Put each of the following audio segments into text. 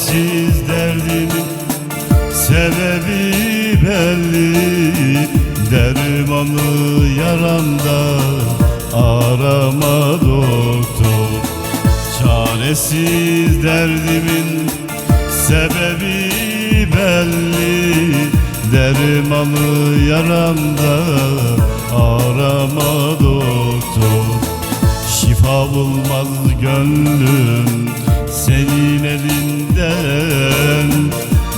sensiz derdimin Sebebi belli. Dermanı yaramda Arama doktor. Çaresiz derdimin Sebebi belli. Dermanı yaramda Arama doktor. Şifa bulmaz gönlüm.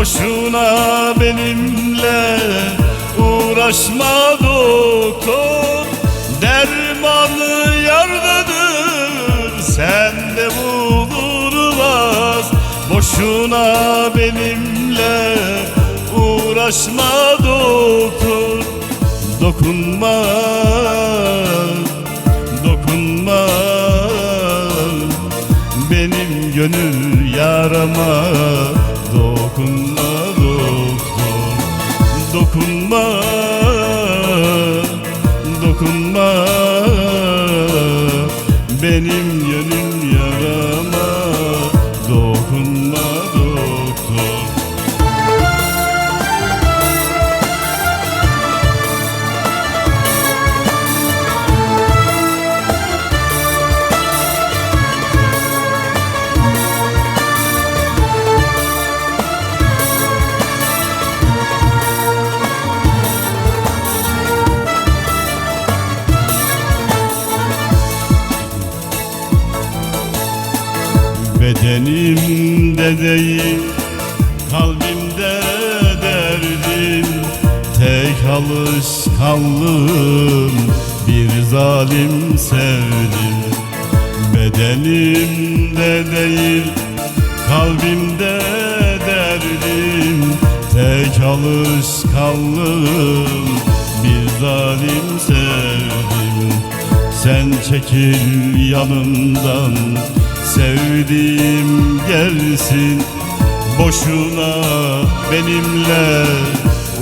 Boşuna benimle uğraşma doktor. Dermanı yardıdır sende bulunmaz Boşuna benimle uğraşma doktor. Dokunma, dokunma. Benim gönül yarama dokunma doktor dokunma. Dokunma. Benim gönül Bedenimde değil kalbimde derdim. Tek alışkanlığım bir zalim sevdim. Bedenimde değil kalbimde derdim. Tek alışkanlığım bir zalim sevdim. Sen çekil yanımdan Sevdiğim gelsin Boşuna benimle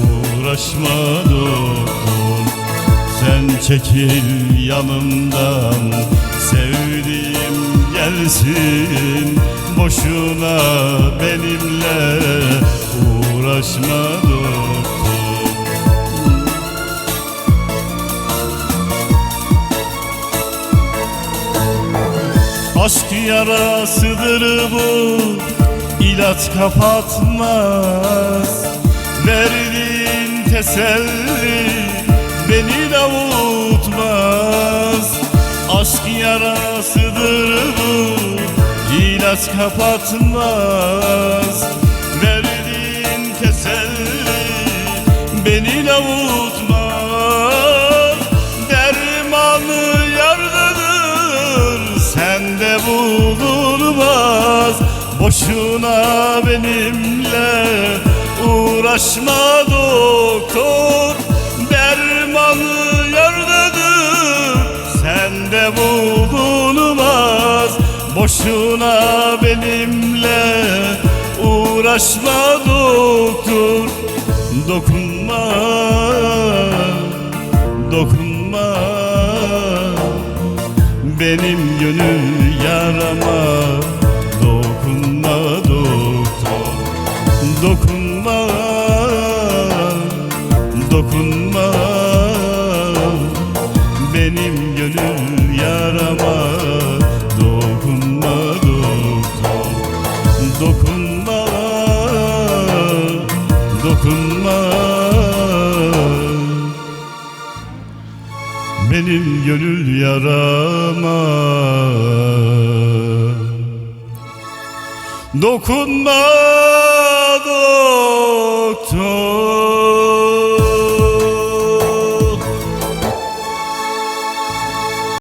uğraşma doktor Sen çekil yanımdan Sevdiğim gelsin Boşuna benimle uğraşma doktor Aşk yarasıdır bu ilaç kapatmaz. Verdiğin teselli beni de avutmaz. Aşk yarasıdır bu ilaç kapatmaz. Verdiğin teselli beni de avutmaz Boşuna benimle uğraşma doktor. Dermanı yardıdır sende bulunmaz. Boşuna benimle uğraşma doktor. Dokunma, dokunma. Benim gönül yarama dokunma Benim gönül yarama. Dokunma doktor.